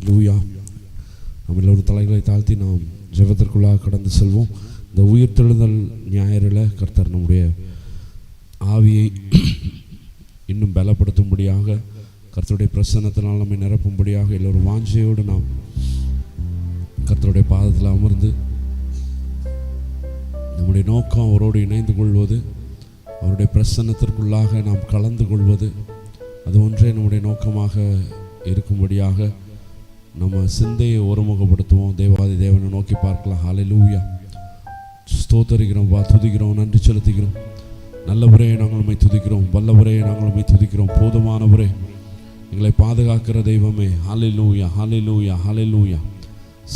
லூயா நம்ம எல்லோரும் தலைகளை தாழ்த்தி நாம் ஜெபத்திற்குள்ளாக கடந்து செல்வோம். இந்த உயிர் தெழுதல் ஞாயிறில் கர்த்தர் நம்முடைய ஆவியை இன்னும் பலப்படுத்தும்படியாக கர்த்தருடைய பிரசன்னத்தினால் நம்மை நிரப்பும்படியாக எல்லோரும் வாஞ்சையோடு நாம் கர்த்தருடைய பாதத்தில் அமர்ந்து நம்முடைய நோக்கம் அவரோடு இணைந்து கொள்வது அவருடைய பிரசன்னத்திற்குள்ளாக நாம் கலந்து கொள்வது அது ஒன்றே நம்முடைய நோக்கமாக இருக்கும்படியாக நம்ம சிந்தையை ஒருமுகப்படுத்துவோம். தேவாதி தேவனை நோக்கி பார்க்கலாம். ஹalleluya ஸ்தோத்தரிக்கிறோம் வா துதிக்கிறோம் நன்றி செலுத்துகிறோம். நல்லவரே நாங்கள் உம்மை துதிக்கிறோம். வல்லவரே நாங்கள் உம்மை துதிக்கிறோம். போதுமான முறை எங்களை பாதுகாக்கிற தெய்வமே. ஹalleluya ஹalleluya ஹalleluya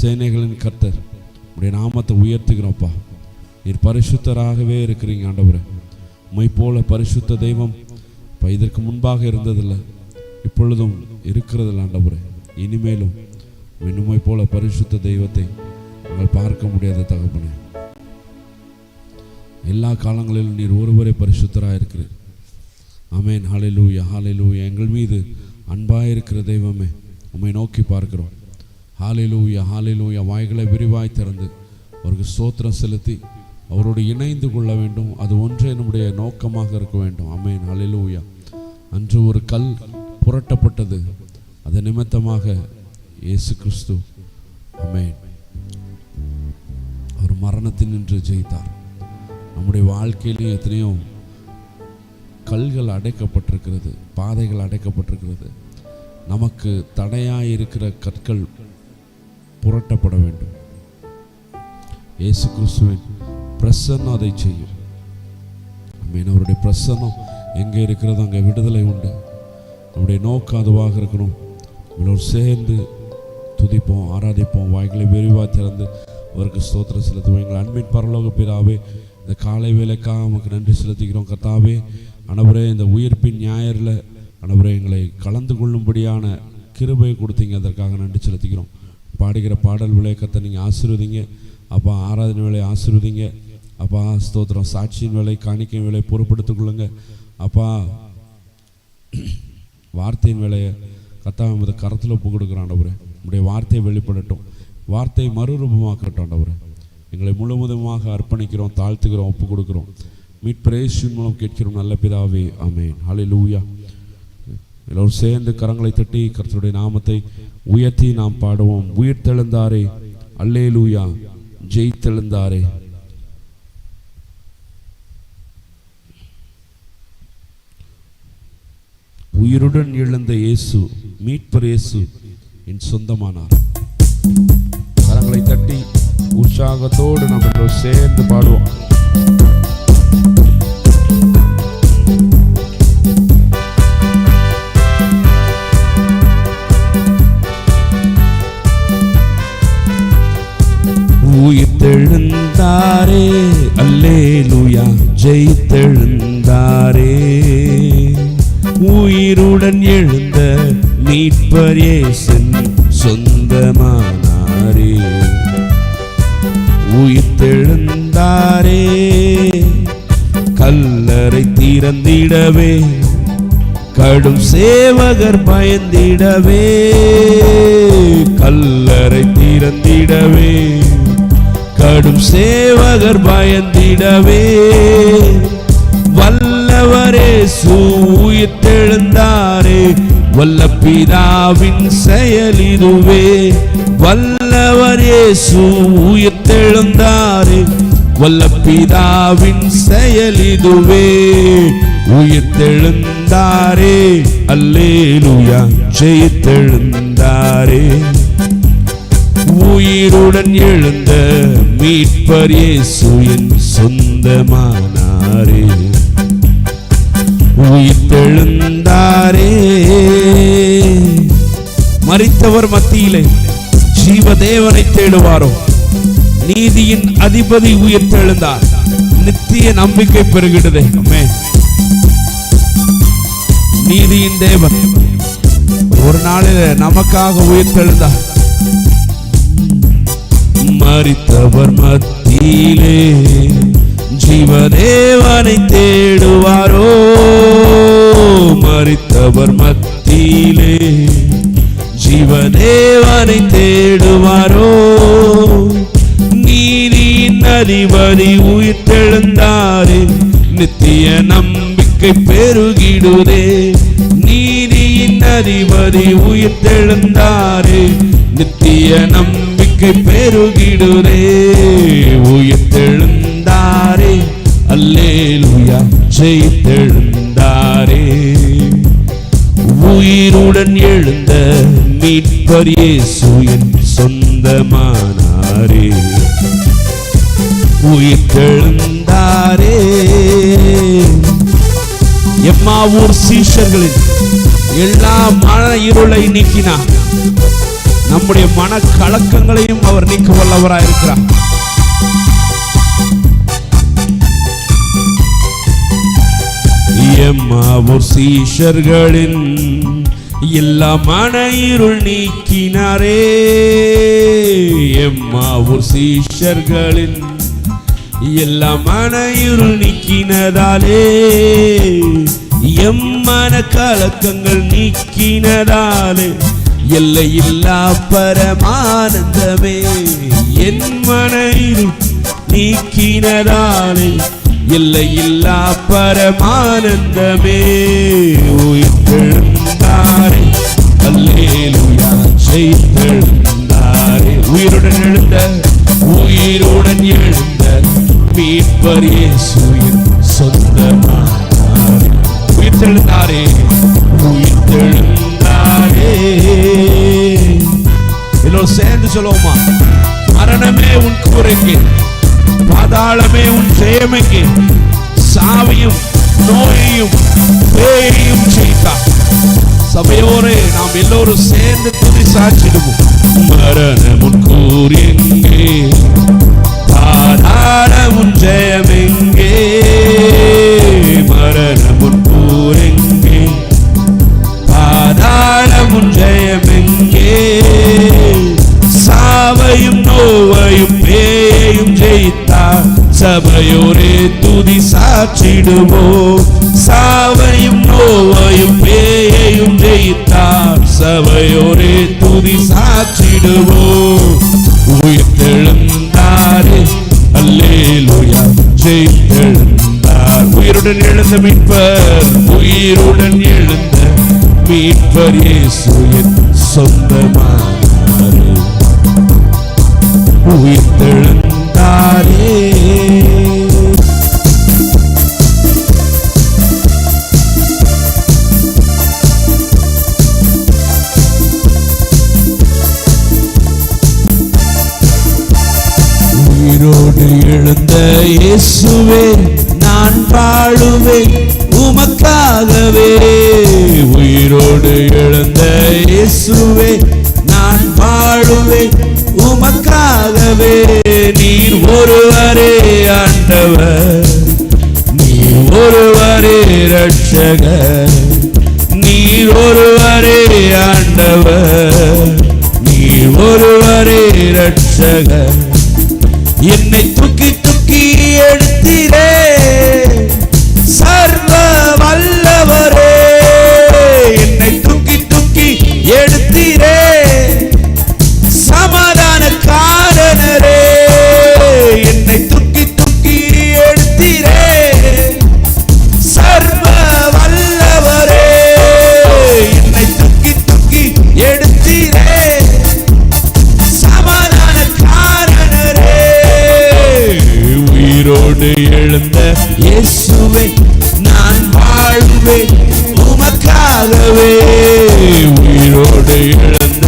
சேனைகளின் கர்த்தர் உடைய நாமத்தை உயர்த்துகிறோம்ப்பா நீர் பரிசுத்தராகவே இருக்கிறீங்க ஆண்டவரே. உம்மை போல பரிசுத்த தெய்வம் இப்போ இதற்கு முன்பாக இருந்ததில்லை. இப்பொழுதும் இருக்கிறதில்ல ஆண்டவரே. இனிமேலும் உம்மை போல பரிசுத்த தெய்வத்தை நாங்கள் பார்க்க முடியாத தகப்பனே. எல்லா காலங்களிலும் நீர் ஒருவரே பரிசுத்தராக இருக்கிறீர் அமேன் ஹாலிலூயா ஹாலிலூயா எங்கள் மீது அன்பாக இருக்கிற தெய்வமே உம்மை நோக்கி பார்க்கிறோம். ஹாலிலூயா ஹாலிலூயா வாய்களை விரிவாய் திறந்து அவருக்கு சோத்திரம் செலுத்தி அவரோடு இணைந்து கொள்ள வேண்டும். அது ஒன்றே நம்முடைய நோக்கமாக இருக்க வேண்டும். அமேன் ஹalleluya. அன்று ஒரு கல் புரட்டப்பட்டது. அது நிமித்தமாக இயேசு கிறிஸ்து ஆமென் அவர் மரணத்தின் நின்று ஜெயித்தார் நம்முடைய வாழ்க்கையிலையும் எத்தனையோ கல்கள் அடைக்கப்பட்டிருக்கிறது பாதைகள் அடைக்கப்பட்டிருக்கிறது நமக்கு தடையாக இருக்கிற கற்கள் புரட்டப்பட வேண்டும் இயேசு கிறிஸ்துவின் பிரசன்னம் அதை செய்யும் மீன் அவருடைய பிரசன்னம் எங்கே இருக்கிறதோ அங்கே விடுதலை உண்டு நம்முடைய நோக்கம் அதுவாக இருக்கணும் இவ்வளோ சேர்ந்து துதிப்போம் ஆராதிப்போம் வாய்களை விரிவாக திறந்து அவருக்கு ஸ்தோத்திரம் செலுத்துவோம். எங்கள் அன்பின் பரலோக பிதாவே இந்த காலை வேலைக்காக நமக்கு நன்றி செலுத்துகிறோம். கத்தாவே அனவரே இந்த உயிர்ப்பின் ஞாயிறில் அனவரே எங்களை கலந்து கொள்ளும்படியான கிருபை கொடுத்தீங்க. அதற்காக நன்றி செலுத்துகிறோம். பாடுகிற பாடல் விளையக்கத்தை நீங்கள் ஆசீர்வதிங்க. அப்பா ஆராதனை வேலை ஆசீர்வதிங்க. அப்பா ஸ்தோத்திரம். சாட்சியின் வேலை காணிக்கையின் வேலை பொறுப்படுத்திக் கொள்ளுங்க. அப்பா வார்த்தையின் வேலையை கத்தாவை கரத்தில் ஒப்பு கொடுக்குறோம் ஆண்டவரே உடைய வார்த்தையை வெளிப்படட்டும். வார்த்தையை மறுரூபமாக்கட்டும் ஆண்டவரே. எங்களை முழுவதுமாக அர்ப்பணிக்கிறோம் தாழ்த்துக்கிறோம் ஒப்பு கொடுக்குறோம் மீட்பிரேஷின் மூலம் கேட்கிறோம் நல்ல பிதாவே அலை லூயா எல்லோரும் சேர்ந்து கரங்களை தட்டி கர்த்தருடைய நாமத்தை உயர்த்தி நாம் பாடுவோம். உயிர் தெழுந்தாரே அல்லே லூயா ஜெயித்தெழுந்தாரே. உயிருடன் எழுந்த இயேசு மீட்பர் இயேசு என் சொந்தமானார். கரங்களை தட்டி உற்சாகத்தோடு நாம் எல்லோரும் சேர்ந்து பாடுவோம். உயிர்த்தெழுந்தாரே அல்லேலூயா ஜெயித்தெழுந்தாரே. உயிருடன் எழுந்த மீட்பர் இயேசன் சொந்தமானாரே உயிர்த்தெழுந்தாரே கல்லறை திறந்திடவே கடும் சேவகர் பயந்திடவே கல்லறை திறந்திடவே கடும் சேவகர் பயந்திடவே. வல்லவரே சூயித்தெழுந்தாரே வல்ல பிதாவின் செயல் இதுவே இயேசு உயிர்த்தெழுந்தாரே. வல்ல பிதாவின் செயல் இதுவே உயிர்த்தெழுந்தாரே. அல்லேலூயா ஜெயித்தெழுந்தாரே. உயிருடன் எழுந்த மீட்பர் இயேசு என் சொந்தமானாரே. உயிர்த்தெழுந்த மரித்தவர் மத்தியிலே ஜீவதேவனை தேடுவாரோ? நீதியின் அதிபதி உயிர்த்தெழுந்தார். நித்திய நம்பிக்கை பெறுகிறது நீதியின் தேவன் ஒரு நாளில் நமக்காக உயிர்த்தெழுந்தார். மறித்தவர் மத்தியிலே ஜீவதேவனை தேடுவாரோ? மறித்தவர் மத்தியிலே ஜீவதே தேவனை தேடுவாரோ? நீதியின் அதிபதி உயிர்த்தெழுந்தாரே நித்திய நம்பிக்கை பெருகிடுதே. நீதியின் அதிபதி உயிர்த்தெழுந்தாரே நித்திய நம்பிக்கை பெருகிடுதே. உயிர்த்தெழுந்தாரே அல்லேலுயா ஜெயித்தெழுந்தாரே மீட்பர் இயேசு என் சொந்தமானாரே. உயிர் உயிர்த்தெழுந்தாரே எம்மாவூர் சீஷர்களின் எல்லா மன இருளை நீக்கினார். நம்முடைய மன கலக்கங்களையும் அவர் நீக்க வல்லவராயிருக்கிறார் எம்மாவூர் சீஷர்களின் எல்லா மன இருள் நீக்கினாரே எம்மாவூர் சீஷர்களின் எல்லா மன இருள் நீக்கினதாலே எம்மன கலக்கங்கள் நீக்கினதாலே. எல்லையில்லா பரமானந்தமே. என் மன இருள் நீக்கினதாலே எல்லையில்லா பரமானந்தமே. உயிர்த்தெழுந்தாரே அல்லேலுயா செய்தெழுந்தாரே உயிருடன் எழுந்த உயிருடன் எழுந்த மீட்பர் இயேசுவின் சொந்தமானாரே உயிர்த்தெழுந்தாரே உயிர்த்தெழுந்தாரே. எல்லோரும் சேர்ந்து சொல்லுவோமா? மரணமே உன் கூரைக்கு பாதாளமே உன் ஜெயமைக்கு சாவையும் நோயையும் பேயையும் செய்த நாம் எல்லோரும் சேர்ந்து துதி சாட்சிடுவோம் மரணம் உன் கூர் எங்கே பாதாளம் உன் ஜெயம் எங்கே மரணம் உன் கூர் எங்கே பாதாளம் உன் ஜெயம் எங்கே சாவையும் நோவையும் பேயையும் ஜெயித்தார் சபையோரே துதி சாட்சிடுவோம் சாவையும் நோவையும் பேயையும் ஜெயித்தார் சபையோரே துதி சாட்சிடுவோம் உயிர்த்தெழுந்தாரே. அல்லேலூயா. ஜெயித்தெழுந்தார். உயிருடன் எழுந்த மீட்பர். உயிருடன் எழுந்த மீட்பர் இயேசு என் இயேசுவே நான் வாழுவேன் உமக்காகவே உயிரோடு எழுந்த இயேசுவே நான் வாழுவேன் உமக்காகவே நீர் ஒருவரே ஆண்டவர். நீர் ஒருவரே ரட்சகர் நீர் ஒருவரே ஆண்டவர். நீர் ஒருவரே ரட்சகர் உமக்காகவே உயிரோடு இழந்த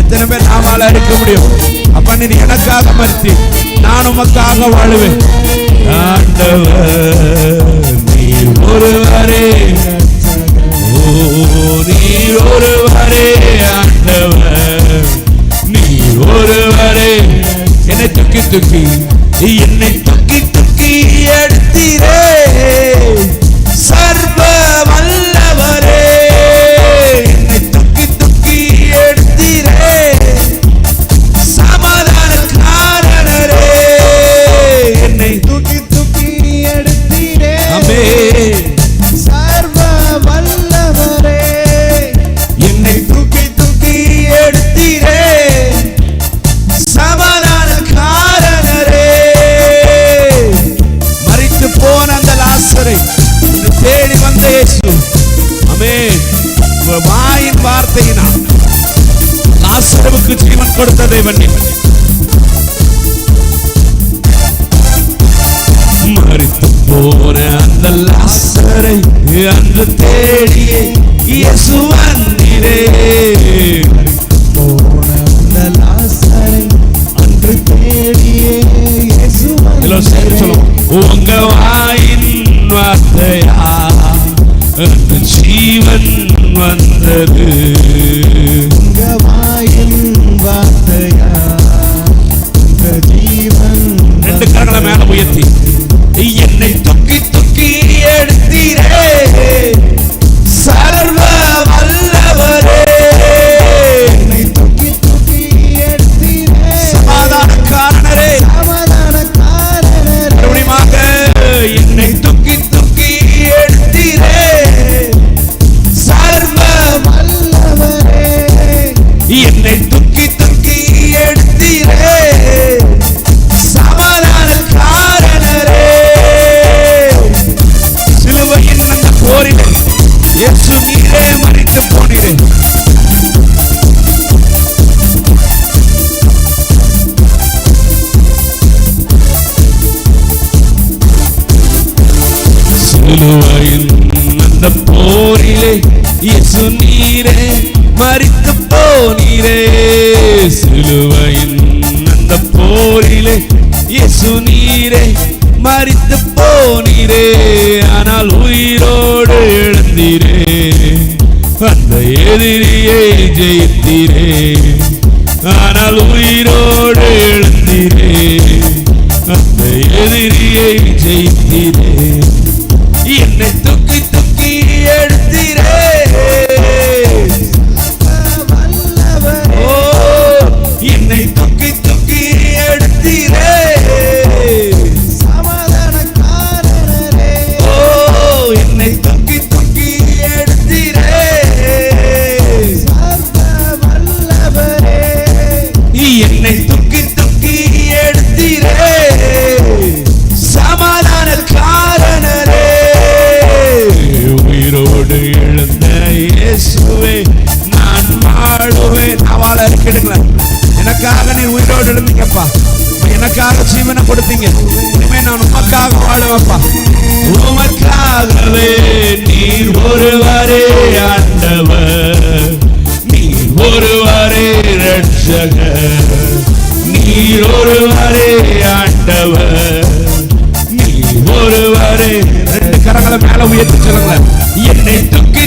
எத்தனை பேர் நாமால இருக்க முடியும்? அப்ப நீ எனக்காக மறுத்தி நான் உமக்காக வாழுவேன். ஆண்டவர் நீ ஒருவரே. ஓ நீ ஒருவரே ஆண்டவர். நீ ஒருவரே. என்னை தூக்கி தூக்கி என்னை லாசருவுக்கு ஜீவன் கொடுத்த தேவன் நீ. மரித்து போன அந்த லாசரை அன்று தேடியே இயேசு வந்திரே. போன அந்த லாசரை அன்று தேடியே இயேசு எல்லோரும் சேர்ந்து சொல்லுவோம். உங்க வாயின் வார்த்தையா? அந்த ஜீவன் வந்தது. இயேசு நீரே மறித்து போனீரே. சிலுவையின் அந்த போரிலே இயேசு நீரே மறித்து போனீரே. சிலுவையின் அந்த போரிலே இயேசு நீரே மறித்து போனீரே. ஆனால் உயிரோ அந்த எதிரியை ஜெயித்தீரே எனக்கு நான் எனக்காக நீ உயிரோடு எழுந்தீங்கப்பா எனக்காக ஜீவனை கொடுத்தீங்க. இனிமே நான் உமக்காக வாழுவேன்ப்பா. உமக்காகவே நீர் ஒருவரே ஆண்டவர். நீர் ஒருவரே ரட்சகர் நீர் ஒருவரே ஆண்டவர். நீர் ஒருவரே ரெண்டு கரங்களை மேல உயர்த்தி சொல்லுங்களேன். என்னை துக்கி